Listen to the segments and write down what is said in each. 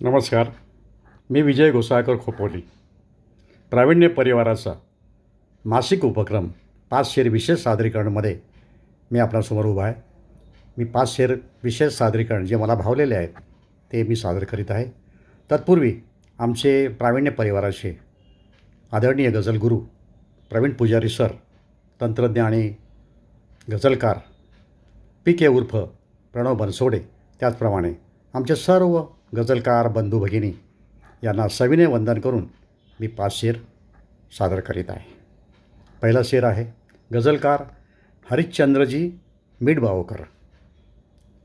नमस्कार. मी विजय गोसाळकर खोपोली. प्रावीण्य परिवाराचा मासिक उपक्रम पाच शेर विशेष सादरीकरणमध्ये मी आपल्यासमोर उभा आहे. मी पाच शेर विशेष सादरीकरण जे मला भावलेले आहेत ते मी सादर करीत आहे. तत्पूर्वी आमचे प्रावीण्य परिवाराचे आदरणीय गझलगुरु प्रवीण पुजारी सर तंत्रज्ञ आणि गझलकार पी के उर्फ प्रणव बनसोडे त्याचप्रमाणे आमचे सर्व गझलकार बंधू भगिनी यांना सविनय वंदन करून मी पाच शेर सादर करीत आहे. पहिला शेर आहे गझलकार हरिश्चंद्रजी मिठबावकर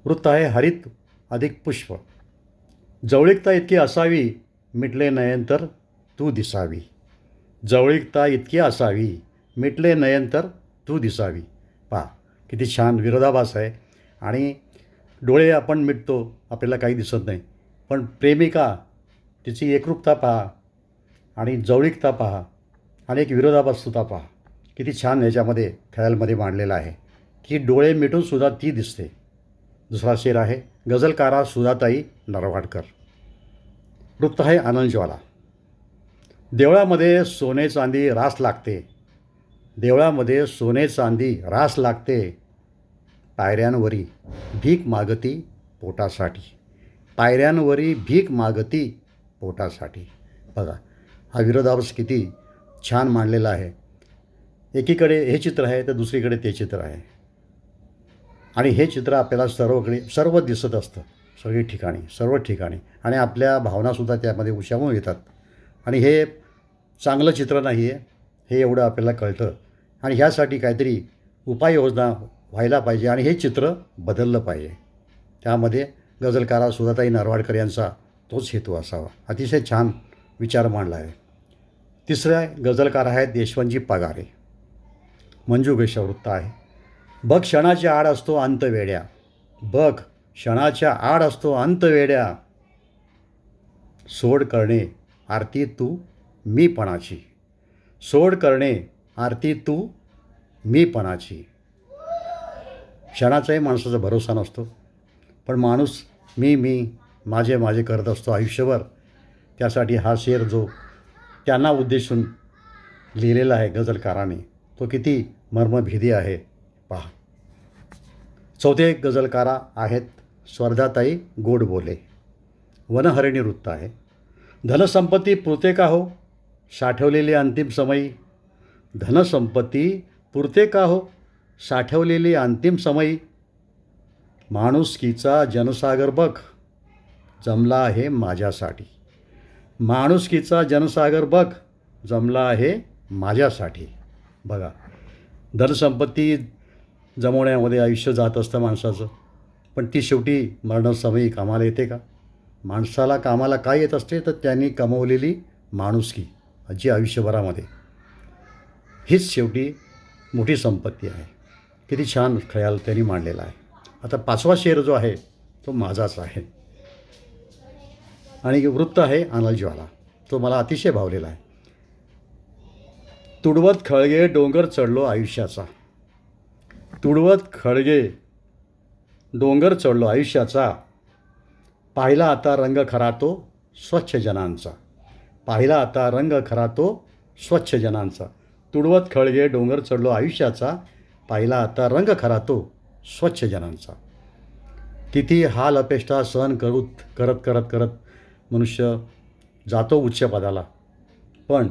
वृत्त आहे हरित अधिक पुष्प. जवळीकता इतकी असावी मिटले नयन तर तू दिसावी. जवळीकता इतकी असावी मिटले नयन तर तू दिसावी. पहा किती छान विरोधाभास आहे आणि डोळे आपण मिटतो आपल्याला काही दिसत नाही. पण प्रेमिका तिची एकरूपता पहा आणि जवळीकता पहा आणि एक विरोधाभाससुद्धा पहा. किती छान याच्यामध्ये खयालमध्ये मांडलेलं आहे. की डोळे मिटूनसुद्धा ती दिसते. दुसरा शेर आहे गझलकारा सुधाताई नरवाडकर. वृत्त आहे आनंदज्वाला. देवळामध्ये सोने चांदी रास लागते. देवळामध्ये सोने चांदी रास लागते. पायऱ्यांवरी भीक मागती पोटासाठी. पायऱ्यांवरी भीक मागती पोटासाठी. बघा हा विरोधाभास किती छान मांडलेला आहे. एकीकडे हे चित्र आहे तर दुसरीकडे ते चित्र आहे. आणि हे चित्र आपल्याला सर्वकडे सर्व दिसत असतं. सगळी ठिकाणी सर्व ठिकाणी. आणि आपल्या भावनासुद्धा त्यामध्ये उशामून येतात. आणि हे चांगलं चित्र नाही आहे हे एवढं आपल्याला कळतं. आणि ह्यासाठी काहीतरी उपाययोजना व्हायला पाहिजे आणि हे चित्र बदललं पाहिजे. त्यामध्ये गझलकारा सुधाताई नरवाडकर यांचा तोच हेतू असावा. अतिशय छान विचार मांडला आहे. तिसरे गझलकार आहेत देशवंजी पगारे. मंजू वृत्त आहे. बघ क्षणाच्या आड असतो अंत वेड्या बघ क्षणाच्या आड असतो अंत वेड्या सोड करणे आरती तू मीपणाची सोड करणे आरती तू मीपणाची क्षणाचाही माणसाचा भरोसा नसतो. पण माणूस मी मी माझे माझे करत असतो आयुष्यभर. त्यासाठी हा शेर जो त्यांना उद्देशून लिहिलेला आहे गझलकाराने तो किती मर्मभेदी आहे. पहा. चौथे गझलकारा आहेत स्वर्धाताई गोड बोले वनहरिणी वृत्त आहे. धनसंपत्ती पुरते का हो साठवलेली अंतिम समयी. धनसंपत्ती पुरते का हो साठवलेली अंतिम समयी. माणुसकीचा जनसागर बघ. जमला आहे माझ्यासाठी. माणुसकीचा जनसागर बघ. जमला आहे माझ्यासाठी. बघा. धनसंपत्ती जमवण्यामध्ये आयुष्य जात असतं माणसाचं. पण ती शेवटी मरणसमयी कामाला येते का? माणसाला कामाला काय येत असते तर त्यांनी कमवलेली माणुसकी जी आयुष्यभरामध्ये. हीच शेवटी मोठी संपत्ती आहे. किती छान खयाल त्यांनी मांडलेला आहे. आता पाचवा शेर जो आहे तो माझाच आहे. आणि वृत्त आहे अनलज्वाला. तो मला अतिशय भावलेला आहे. तुडवत खळगे डोंगर चढलो आयुष्याचा. तुडवत खळगे डोंगर चढलो आयुष्याचा. पाहिला आता रंग खरा तो स्वच्छ जनांचा. पाहिला आता रंग खरा तो स्वच्छ जनांचा. तुडवत खळगे डोंगर चढलो आयुष्याचा. पाहिला आता रंग खरा तो स्वच्छ जनांचा. तिथी हाल अपेष्टा सहन करूत करत करत करत मनुष्य जातो उच्च पदाला पण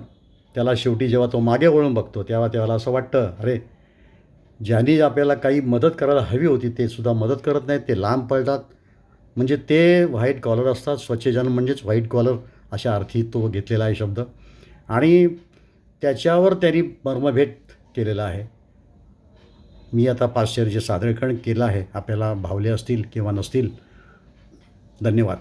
त्याला शेवटी जेव्हा तो मागे वळून बघतो तेव्हा त्याला असं वाटतं अरे ज्यांनी आपल्याला काही मदत करायला हवी होती ते सुद्धा मदत करत नाहीत ते लांब पळतात म्हणजे ते व्हाईट कॉलर असतात. स्वच्छजन म्हणजेच व्हाईट कॉलर अशा अर्थी तो घेतलेला आहे शब्द. आणि त्याच्यावर त्यांनी मर्मभेट केलेला आहे. मी आता पाच जे सादरीकरण केलं आहे आपल्याला भावले असतील किंवा नसतील धन्यवाद.